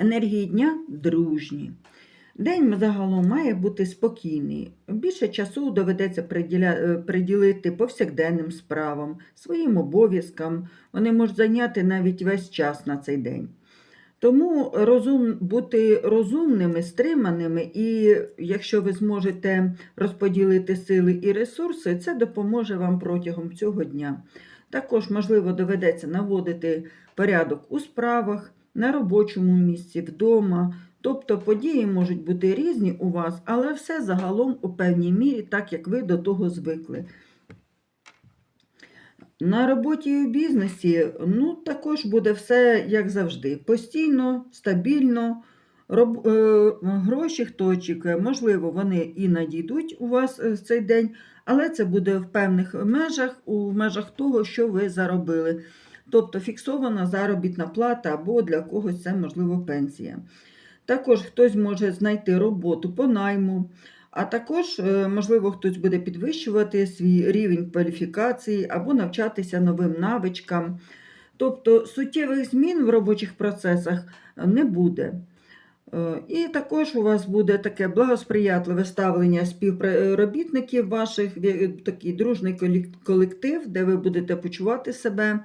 Енергії дня дружні. День загалом має бути спокійний. Більше часу доведеться е, приділити повсякденним справам, своїм обов'язкам. Вони можуть зайняти навіть весь час на цей день. Тому розум... бути розумними, стриманими, і якщо ви зможете розподілити сили і ресурси, це допоможе вам протягом цього дня. Також, можливо, доведеться наводити порядок у справах, на робочому місці, вдома. Тобто події можуть бути різні у вас, але все загалом у певній мірі, так як ви до того звикли. На роботі і у бізнесі ну, також буде все як завжди. Постійно, стабільно. Роб... е, Гроші, хто очікує, можливо, вони і надійдуть у вас е, цей день, але це буде в певних межах, у межах того, що ви заробили. Тобто фіксована заробітна плата або для когось це, можливо, пенсія. Також хтось може знайти роботу по найму, а також, е, можливо, хтось буде підвищувати свій рівень кваліфікації або навчатися новим навичкам. Тобто суттєвих змін в робочих процесах не буде. Е, І також у вас буде таке благосприятливе ставлення співробітників ваших, е, такий дружний колектив, де ви будете почувати себе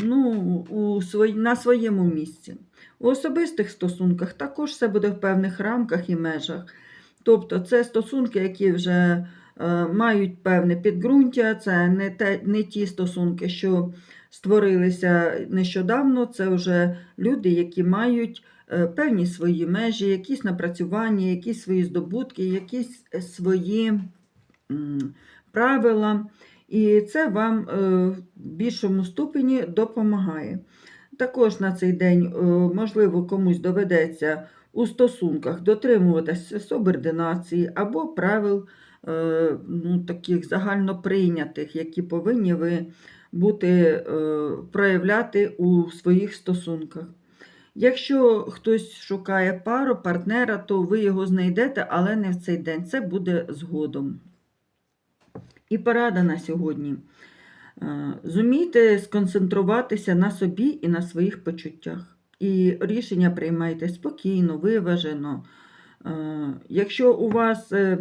ну, у свої, на своєму місці. У особистих стосунках також все буде в певних рамках і межах. Тобто це стосунки, які вже е, мають певне підґрунтя, це не, те, не ті стосунки, що створилися нещодавно, це вже люди, які мають е, певні свої межі, якісь напрацювання, якісь свої здобутки, якісь е, свої м, правила. І це вам е, в більшому ступені допомагає. Також на цей день, е, можливо, комусь доведеться у стосунках дотримуватися субординації або правил е, ну, таких загальноприйнятих, які повинні ви бути, проявляти у своїх стосунках. Якщо хтось шукає пару, партнера, то ви його знайдете, але не в цей день. Це буде згодом. І порада на сьогодні. Е, Зумійте сконцентруватися на собі і на своїх почуттях. І рішення приймайте спокійно, виважено. Е, Якщо у вас е,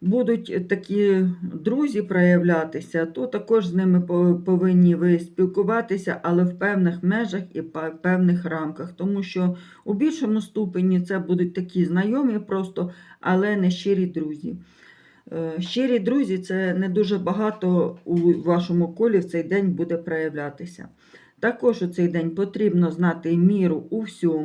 будуть такі друзі проявлятися, то також з ними повинні ви спілкуватися, але в певних межах і па- певних рамках. Тому що у більшому ступені це будуть такі знайомі просто, але не щирі друзі. Е, Щирі друзі, це не дуже багато у вашому колі в цей день буде проявлятися. Також у цей день потрібно знати міру у всьому.